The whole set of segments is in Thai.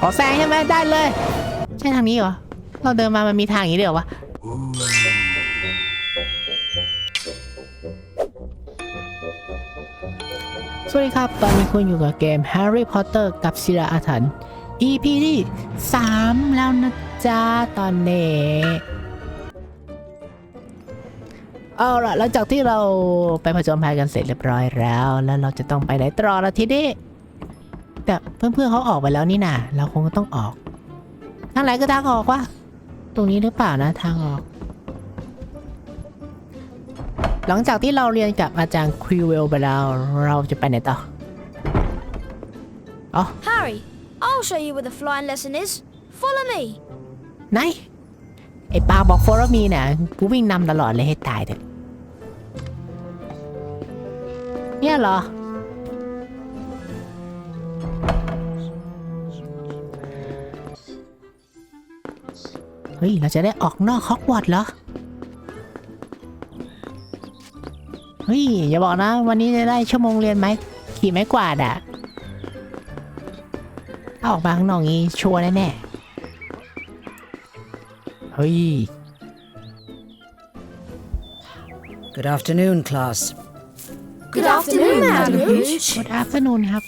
ขอแซงใช่ไหมได้เลย ใช่ทางนี้เหรอ เราเดินมามันมีทางอย่างนี้เดียววะสวัสดีครับ ตอนนี้คุณอยู่กับเกม Harry Potter กับศิลาอาถรรพ์ EP ที่ 3 แล้วนะจ๊ะ ตอนนี้ เอาล่ะหลังจากที่เราไปผจญภัยกันเสร็จเรียบร้อยแล้ว แล้วเราจะต้องไปไหนต่อละทีนี้ แต่เพื่อนๆเขาออกไปแล้วนี่นะเราคงต้องออก ทางไหนก็ทางออกวะตรงนี้หรือเปล่านะทางออก หลังจากที่เราเรียนกับอาจารย์คริวเวลไปแล้วเราจะไปไหนต่อ Harry, I'll show you where the flying lesson is. Follow me. ไหนไอ้ปาบอกโฟร์มีน่ะกูวิ่งนำตลอดเลยให้ตายเถอะเนี่ยเหรอ เฮ้ย เราจะได้ออกนอกฮอกวอตส์เหรอ เฮ้ย อย่าบอกนะ วันนี้จะได้ชั่วโมงเรียนไหมขี่ไม้กวาดอะถ้าออกมาข้างนอกงี้ชัวร์แน่ๆ เฮ้ย Good afternoon, class. Good, afternoon, Madam Hooch. Good afternoon ครับ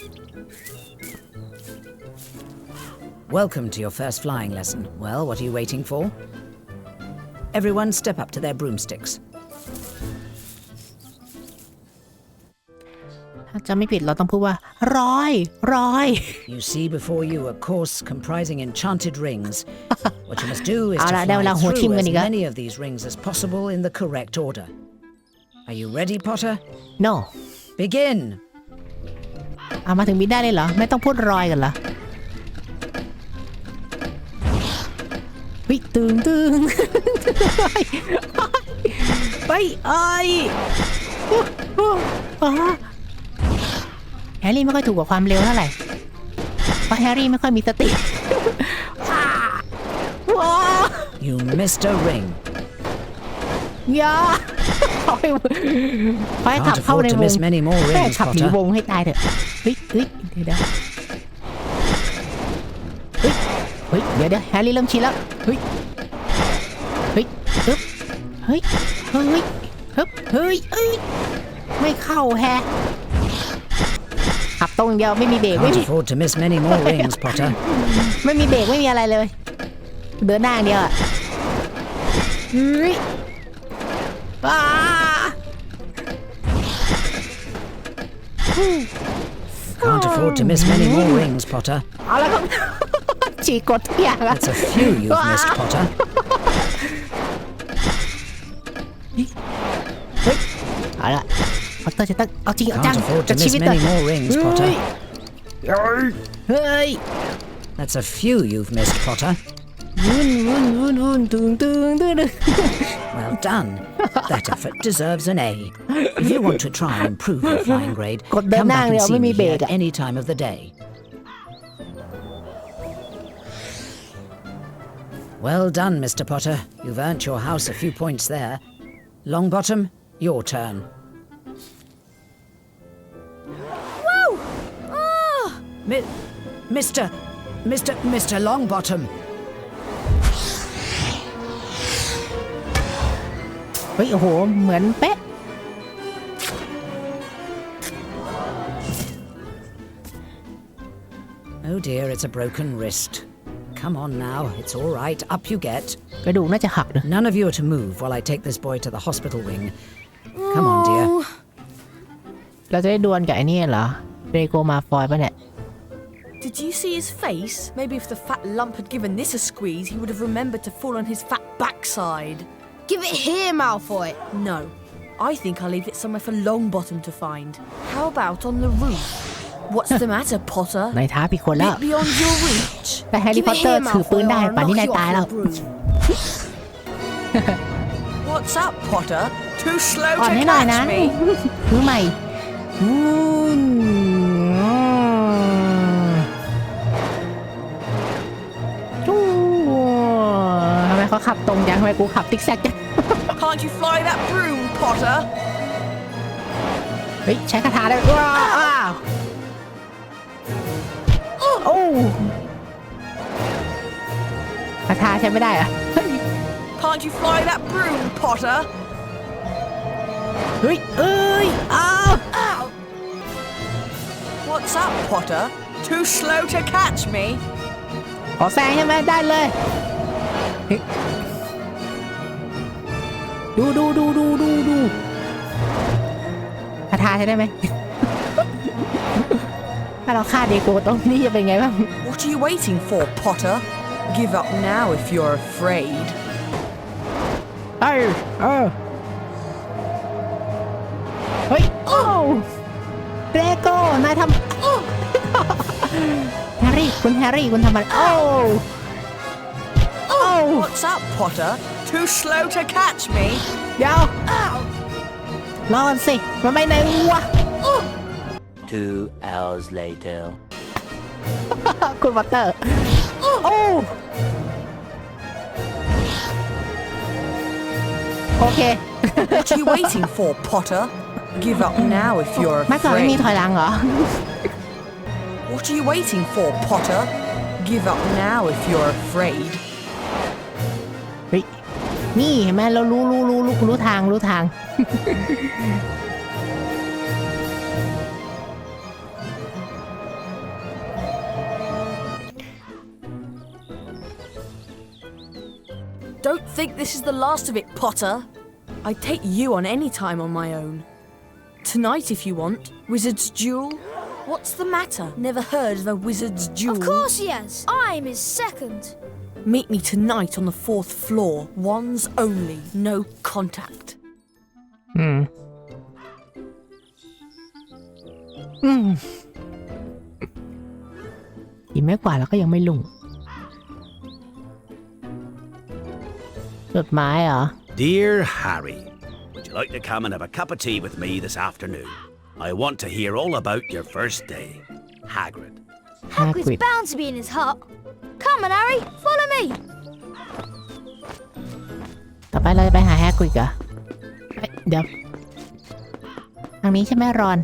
Welcome to your first flying lesson. Well, what are you waiting for? Everyone step up to their broomsticks. ถ้าจะไม่ผิดเราต้องพูดว่า ร้อย ร้อย You see before you a course comprising enchanted rings. What you must do is to เอาละได้เวลา fly หัวทิ่ม through กัน as อีกแล้ว many of these rings as possible in the correct order. Are you ready, Potter? no Begin! เอามาถึงบินได้เลยเหรอ ไม่ต้องพูดรอยกันเหรอวิตึงตึง ไปเอ้ยอ๋อ แฮร์รี่ไม่ค่อยถูกกับความเร็วเท่าไหร่ เพราะแฮร์รี่ไม่ค่อยมีสติ ว้า You missed a ring. อย่าเอาไปไปขับ Can't เข้า afford ใน to วง miss many more แม่ rings, ขับหนี Potter. วงให้ตายเถอะ เฮ้ยเฮ้ยเดี๋ยวเดี๋ยวเฮ้ยเฮ้ย เดี๋ยวเดี๋ยวแฮร์รี่เริ่มชินแล้ว เฮ้ย เฮ้ยฮึบเฮ้ย เฮ้ยฮึบเฮ้ยเอ้ย ไม่เข้าแฮะขับ ตรงอย่างเดียวไม่มีเบรกไม่ Can't มี afford to miss many more rings, Potter. ไม่มีเบรกไม่มีอะไรเลย เดินหน้าอย่างเดียวอ่ะเฮ้ยป้า Can't afford to miss many more rings, Potter. เอาละครับ ฉีกกดทุกอย่างอะ That's a few you've missed, Potter. เอาละพอต เตอร์จะตั้งเอาจริงเอาจัง Can't afford จะ to ชี miss วิตก่อน many more rings, เฮ้ย Potter. เฮ้ย That's a few you've missed, Potter. วุ่นวุ่นวุ่นวุ่นตึงตึงตึงตึง Well done. That effort deserves an A. If you want to try and improve your flying grade, กดเดิน come หน้า back เดี and ยว see ไม่ me มีเบร here ก at อะ any time of the day. Well done, Mr. Potter. You've earned your house a few points there. Longbottom, your turn. Mi- Mr. Mr. Mr. Longbottom. เฮ้ยโอ้โห เหมือนเป๊ะ Oh dear, it's a broken wrist. Come on now, it's all right. Up you get. กระดูกน่าจะหักนะ None of you are to move while I take this boy to the hospital wing. Come on, dear. เราจะได้ดวลกับไอ้นี่เหรอเบโกมาฟอยป่ะเนี่ย Did you see his face? Maybe if the fat lump had given this a squeeze, he would have remembered to fall on his fat backside. Give it here, Malfoy. No. I think I'll leave it somewhere for Longbottom to find. How about on the roof? What's the matter, Potter? นายท้าผิดคนแล้ว Bit beyond your reach. แต่แฮร์รี่ Give พอต it เตอ here, ร์ถือปืน Malfoy, ได้ or I'll ป่านนี้ knock นาย you ตาย off แล้ว your broom. What's up, Potter? Too slow อ่อน to ให้หน่อยนะ catch me. มือใหม่อืม ทำไมเขาขับตรงจังทำไมกูขับติ๊กแซกจัง Can't you fly that broom, Potter? เฮ้ยใช้คาถาได้ว้า Ow! โอ้คาถาใช้ไม่ได้เหรอะ Can't you fly that broom, Potter? เฮ้ยเอ้ยอ้าว Ow! What's up, Potter? Too slow to catch me? ขอแซงใช่ไหมได้เลยเฮ้ย ดูดูดูดูดูดูคาถาใช้ได้ไหม ถ้าเราฆ่าเดโกตรงนี้จะเป็นไงบ้าง What are you waiting for, Potter? Give up now if you're afraid. เออเออเฮ้ยโอ้เดโกนายทำโอ้แฮร์รี่คุณแฮร์รี่คุณทำอะไรโอ้โอ้ What's up, Potter? Too slow to catch me? เดี๋ยว Ow! รอก่อนสิ มันไปไหนวะ Two hours later. คุณวัตเตอร์ โอ้ โอเค What are you waiting for, Potter? Give up now if you're เมื่อก่อนไม่มี afraid. ถอยหลังเหรอ What are you waiting for, Potter? Give up now if you're afraid. เฮ้ย นี่เห็นไหมเรารู้รู้รู้รู้รู้ทางรู้ทาง Don't think this is the last of it, Potter. I'd take you on any time on my own. Tonight, if you want. Wizard's Duel? What's the matter? Never heard of a Wizard's Duel? Of course he has. I'm his second. Meet me tonight on the fourth floor. Ones only, no contact. อืม อืมอีกไม่กว่าแล้วก็ยังไม่ลุงจดหมายเหรอ Dear Harry, would you like to come and have a cup of tea with me this afternoon? I want to hear all about your first day. Hagrid. Hagrid's Hagrid. bound to be in his hut. Come on, Harry. Follow me. ต่อไปเราจะไปหาแฮกริกเหรอเอ้ยเดี๋ยว ทางนี้ใช่ไหมรอน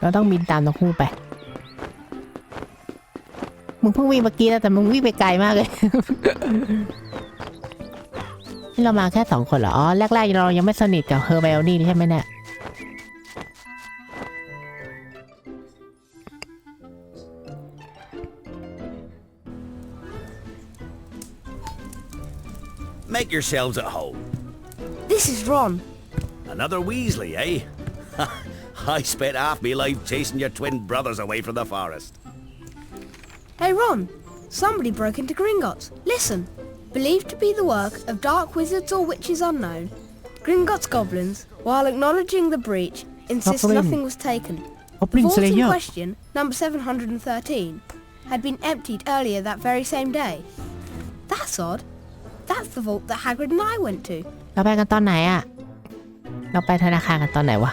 เราต้องบินตามนกฮูกไป มึงเพิ่งวิ่งเมื่อกี้นะแต่มึงวิ่งไปไกลมากเลย นี่เรามาแค่สองคนเหรอ อ๋อ แรกๆเรายังไม่สนิทกับเฮอร์ไมโอนี่ใช่ไหมเนี่ย Make yourselves at home. This is Ron. Another Weasley, eh? I spent half my life chasing your twin brothers away from the forest. Hey Ron, somebody broke into Gringotts. Listen. Believed to be the work of dark wizards or witches unknown, Gringotts goblins, while acknowledging the breach, insist nothing was taken. The vault in question, number 713, had been emptied earlier that very same day. That's odd. That's the vault that Hagrid and I went to. เราไปกันตอนไหนอะเราไปธนาคารกันตอนไหนวะ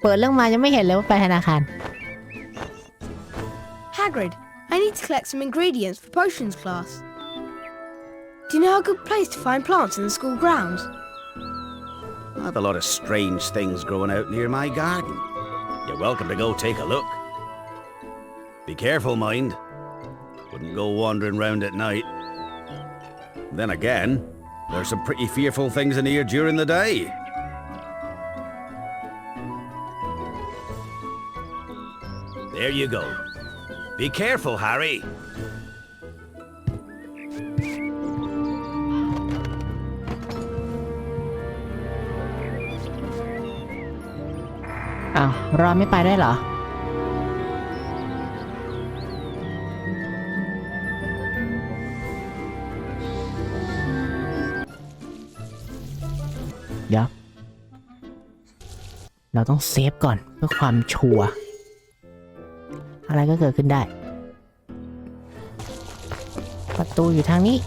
เปิดเรื่องมายังไม่เห็นเลยว่าไปธนาคาร Hagrid, I need to collect some ingredients for potions class. Do you know a good place to find plants in the school grounds? I have a lot of strange things growing out near my garden. You're welcome to go take a look. Be careful, mind. Wouldn't go wandering round at night. Then again, there's some pretty fearful things in here during the day. There you go. Be careful, Harry. อ้าวรอนไม่ไปได้วยเหรอ เดี๋ยว เราต้องเซฟก่อนเพื่อความชัวร์อะไรก็เกิดขึ้นได้ ประตูอยู่ทางนี้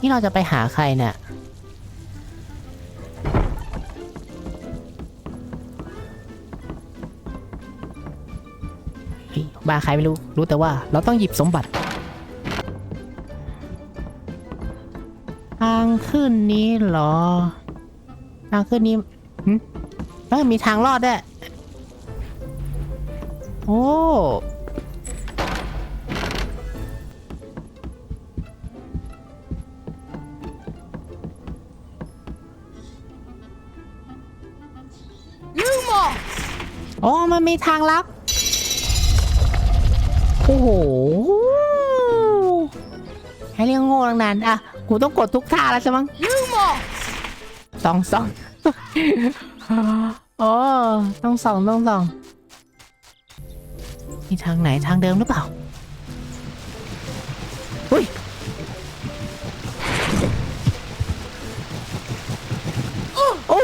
นี่เราจะไปหาใครเนี่ยเฮ้ยบ้าใครไม่รู้ รู้แต่ว่าเราต้องหยิบสมบัติ ขึ้นนี้เหรอ ทางขึ้นนี้หึเอ้ยมีทางรอดด้วย โอ้ Lumos! โอ้มันมีทางลับ โอ้โห ให้เรียกโง่ตั้งนานอะ กูต้องกดทุกท่าแล้วใช่มั้ง Lumos! สองสองโอ้ต้องสองต้องสองมีทางไหนทางเดิมหรือเปล่าอุ้ยโอ้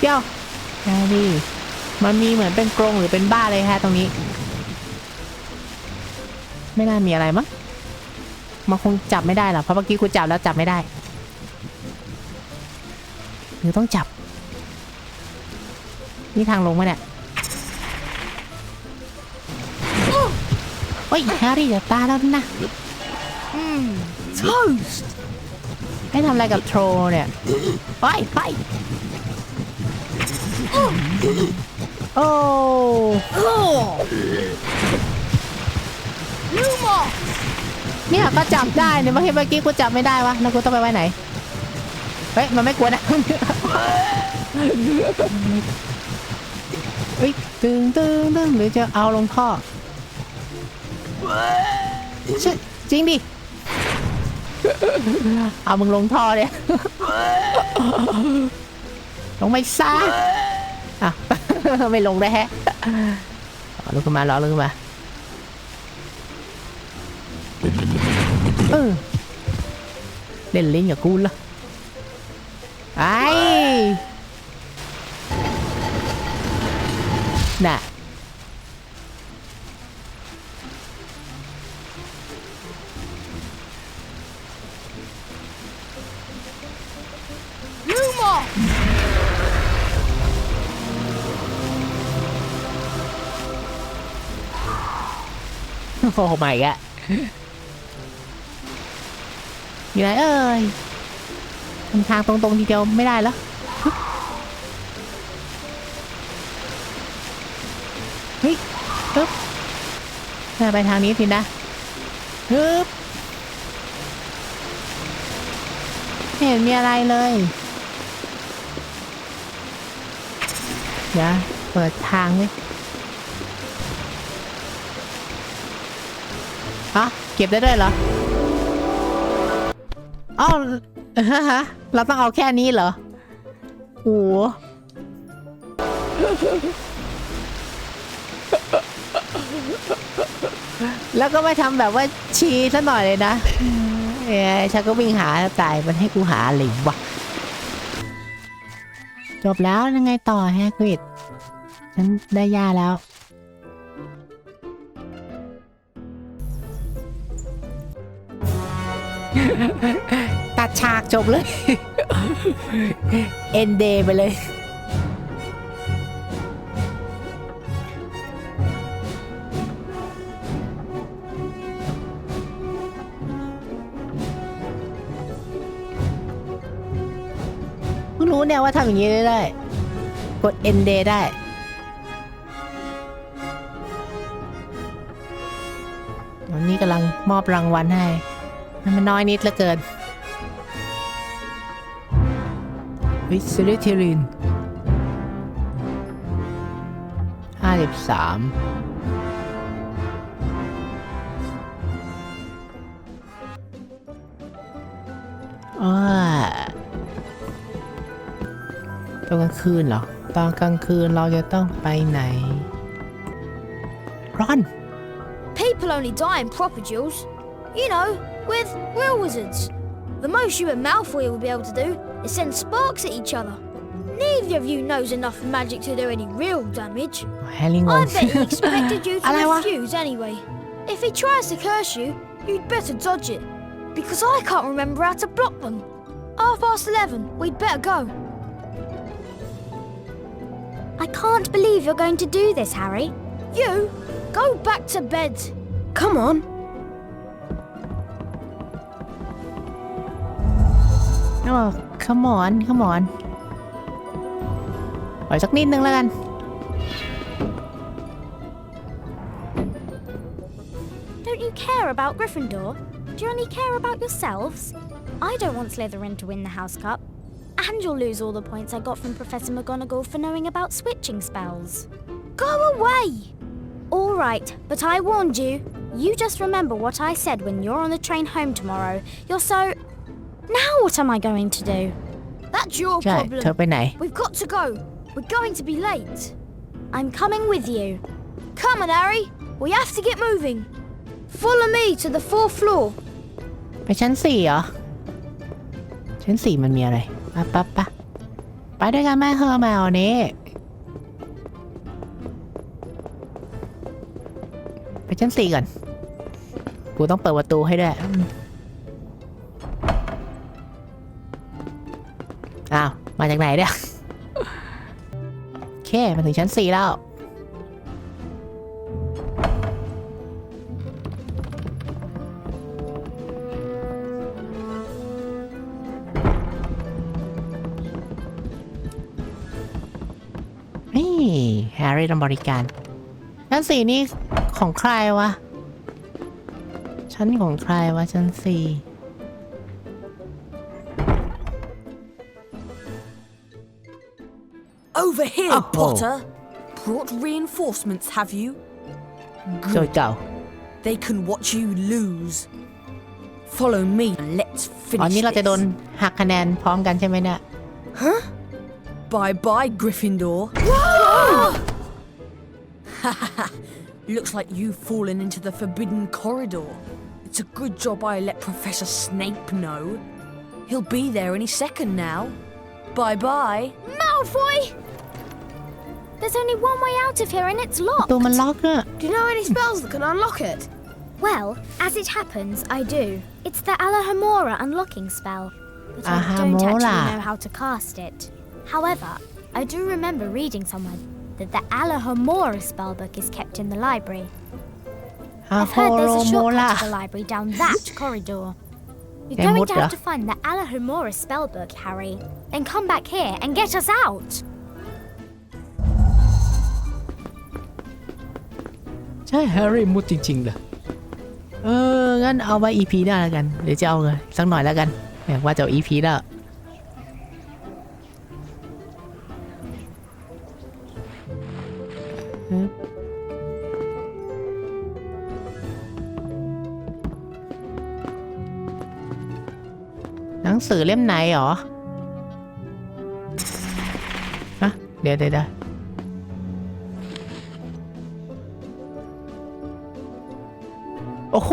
เดี๋ยวแฮร์รี่ มันมีเหมือนเป็นกรงหรือเป็นบ้าเลยฮะตรงนี้ ไม่น่ามีอะไรมั้งมันคงจับไม่ได้หรอกเพราะเมื่อกี้กูจับแล้วจับไม่ได้หรือต้องจับ นี่ทางลงมาเนี่ยโอ้ยแฮร์รี่จะตายแล้วนะ Toast! ให้ทำอะไรกับโทรเนี่ย ไปไป โอ้ Lumos! เนี่ยก็จับได้เนี่ยเมื่อกี้เมื่อกี้กูจับไม่ได้วะแล้วกูต้องไปไว้ไหนเฮ้ยมันไม่กลัวนะเฮ้ยตึงตึงตึงหรือจะเอาลงท่อเชยจริงดิเอามึงลงท่อเนี่ยลงไม่ซะอะ ไม่ลงได้แฮะรอลงขึ้นมารอลงขึ้นมาเออเล่นลิ้นกับกูละไอ้น่ะ โอ้โหใหม่กะอยู่ไหนเอ่ยทำทางตรงๆทีเดียวไม่ได้แล้วเฮ้ยปึ๊บน่าไปทางนี้สินะฮึบไม่เห็นมีอะไรเลยเดี๋ยวเปิดทางเล ยอะเก็บได้ด้วยเหรออ้าวฮะเราต้องเอาแค่นี้เหรอโอ้โหแล้วก็ไม่ทำแบบว่าชีซะหน่อยเลยนะเอ้ฉันก็วิ่งหาตายมันให้กูหาอะไรวะจบแล้วยังไงต่อแฮกวิดฉันได้ยาแล้ว ตัดฉากจบเลย เอ็นเดย์ไปเลย เพิ่งรู้เนี่ยว่าทำอย่างนี้ได้ได้กด end day ได้วันนี้กำลังมอบรางวัลให้ มันน้อยนิดเหลือเกินวิสลิทิรินห้าสิบสามอ้าตอนกลางคืนเหรอ ตอนกลางคืนเราจะต้องไปไหนร้อน People only die in proper duels. You know, with real wizards. The most you and Malfoy will be able to do is send sparks at each other. Neither of you knows enough magic to do any real damage. Helling I bet he expected you to refuse anyway. If he tries to curse you, you'd better dodge it. Because I can't remember how to block them. Half past eleven, we'd better go. I can't believe you're going to do this, Harry. You? Go back to bed. Come on, โอ้ come on come on ปล่อยสักนิดนึงแล้วกัน Don't you care about Gryffindor? Do you only care about yourselves? I don't want Slytherin to win the House Cup. And you'll lose all the points I got from Professor McGonagall for knowing about switching spells. Go away. All right, but I warned you. You just remember what I said when you're on the train home tomorrow. You're so. Now what am I going to do? That's your ใช่ problem. เธอไปไหน We've got to go. We're going to be late. I'm coming with you. Come on, Harry. We have to get moving. Follow me to the fourth floor. ไปชั้นสี่เหรอ ชั้นสี่มันมีอะไรปะปะปะไปด้วยกันแม่เฮอร์แมวนี้ไปชั้นสี่ก่อน กูต้องเปิดประตูให้ด้วยอืม มาจากไหนเนี่ยโอเคมาถึงชั้นสี่แล้วนี่แฮร์รี่ทำบริการชั้นสี่นี่ของใครวะชั้นของใครวะชั้นสี่ Over here, Oh. Potter. Brought reinforcements, have you? โจทย์เก่า They can watch you lose. Follow me and let's ตอน finish นี้เราจะโดน this. หักคะแนนพร้อมกันใช่ไหมเนี่ย Bye bye, Gryffindor. Looks like you've fallen into the forbidden corridor. It's a good job I let Professor Snape know. He'll be there any second now. Bye bye. Malfoy! There's only one way out of here and it's ประ locked. ตูมันล็อกอะ Do you know any spells that can unlock it? Well, as it happens, I do. It's the Alohomora unlocking spell. But I don't Ahamora. actually know how to cast it. However, I do remember reading somewhere that the Alohomora spellbook is kept in the library. อา I've โฮ heard โร there's a โม shortcut ล่า to the library down that corridor. You're Then going what to have the- to find the Alohomora spellbook, Harry. Then come back here and get us out. ช่แฮร์รี่มุดจริงๆเลยเออ งั้นเอาไว้ EP หน้าแล้วกัน เดี๋ยวจะเอาเลยสักหน่อยแล้วกันแหมว่าจะเอา EP แล้วหนังสือเล่มไหนหรอ ฮะ เดี๋ยวเดี๋ยว โอ้โห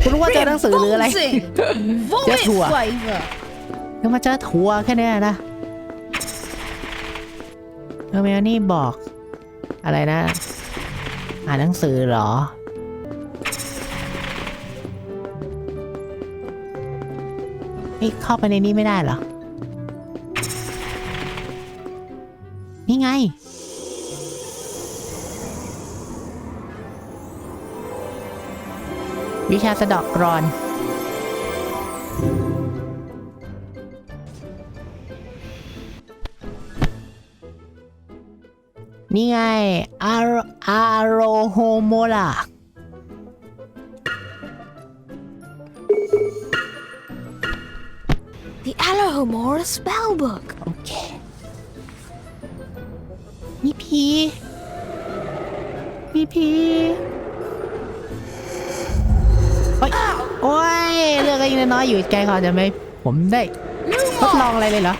คุณรู้ว่าเจอหนังสือหรืออะไร Vomit Just what? flavour. นึกว่าเจอทัวร์แค่เนี้ยนะเออแมวนี่บอก อะไรนะ อ่านหนังสือเหรอนี่เข้าไปในนี้ไม่ได้เหรอ วิชาสะเดอกกรอน นี่ไง อาโรอาโรโฮโมลา The Alohomora spellbook. โอเค มีผีมีผี เรื่องอะไรน้อยอยู่ไกลเขาจะไม่ผมได้ทดลองอะไรเลยเหรอ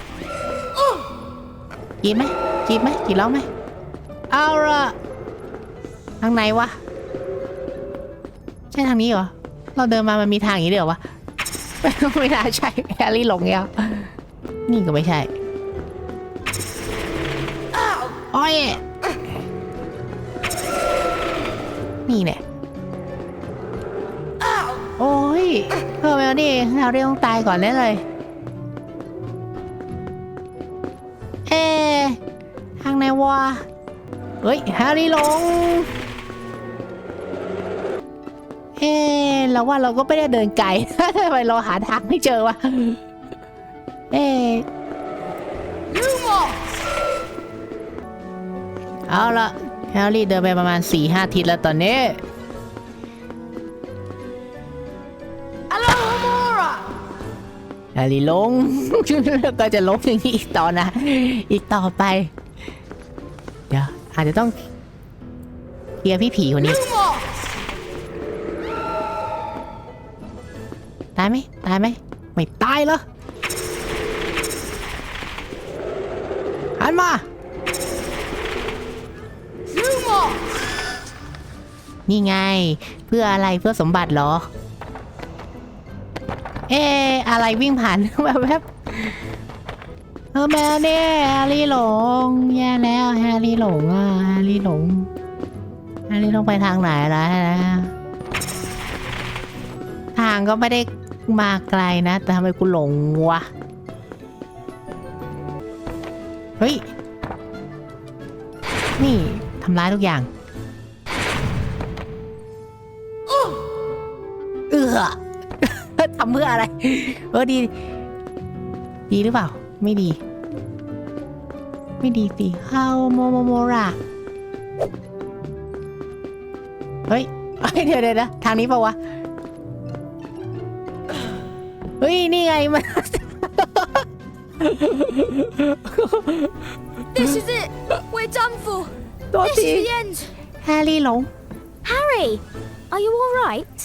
กินไหมกินไหมกินแล้วไหมเอาละทางไหนวะใช่ทางนี้เหรอเราเดินมามันมีทางอย่างนี้เดี๋ยววะไม่น่าใช่แฮร์รี่หลงแล้วนี่ก็ไม่ใช่าเรียกต้องตายก่อนได้เลย เอ๊ทางไหนวะ เฮ้ยฮร์รี่ลง เอ๊เราว่าเราก็ไม่ได้เดินไกลทำไมเราหาทางไม่เจอวะ เอ๊เอาละแฮร์รี่เดินไปประมาณ4ี่ห้าทิศแล้วตอนนี้ แฮร์รี่ลง ก็จะลงอย่างนี้อีกต่อนะ อีกต่อไป เดี๋ยวอาจจะต้องเคลียร์พี่ผีคนนี้ ตายไหมตายไหมไม่ตายเหรอหันมา นี่ไง เพื่ออะไรเพื่อสมบัติเหรอ เอ๊ะอะไรวิ่งผ่านแบบแบบเออแมวเนี่ยแฮร์รี่หลงแย่แล้วแฮร์รี่หลงอะแฮร์รี่หลงแฮร์รี่ต้องไปทางไหนล่ะทางก็ไม่ได้มาไกลนะ แต่ทำไมกูหลงวะเฮ้ย นี่ทำร้ายทุกอย่าง เออำเพื่ออะไร เออดี ดีหรือเปล่า ไม่ดี ไม่ดีสิเฮาโมโมโมระเฮ้ยเอ้ยเดี๋ยวเดี๋ยวนะทางนี้เปล่าวะ เฮ้ย นี่ไงมัน This is it. We're done for. ตัว This ที is the end. แฮร์รี่หลง Harry, are you all right?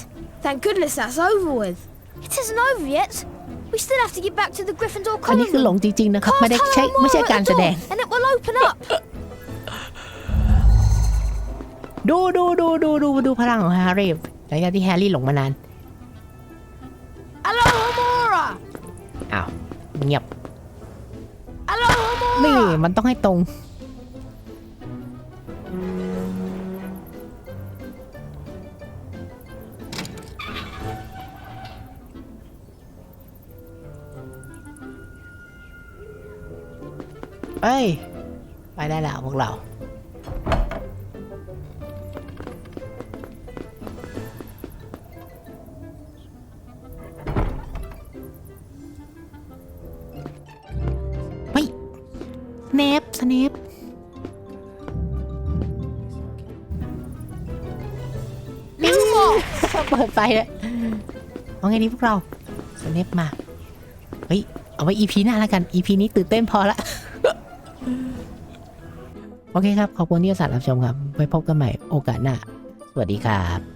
Thank goodness that's over with. It isn't over yet. We still have to get back to the Gryffindor อันนี้ common คือหลง room. จริงๆนะครับ Cast ไม่ได้ใช่ Harrow ไม่ใช่ Moore การ at แส the ด door, ง and it will open up. ดูดูดูดูดูดูพลังของแฮร์รี่หลังจากที่แฮร์รี่หลงมานาน Alohomora! อ้าวเงียบ Alohomora! นี่มันต้องให้ตรง เอ้ย ไปได้แล้วพวกเราเฮ้ยสเนปสเนปปิ้งเปิดไฟเลยเอาไงดีพวกเราสเนปมา เฮ้ย เอาไว้ EP หน้าแล้วกัน EP นี้ตื่นเต้นพอละ โอเคครับ ขอบคุณที่ติดตามรับชมครับ ไว้พบกันใหม่โอกาสหน้า สวัสดีครับ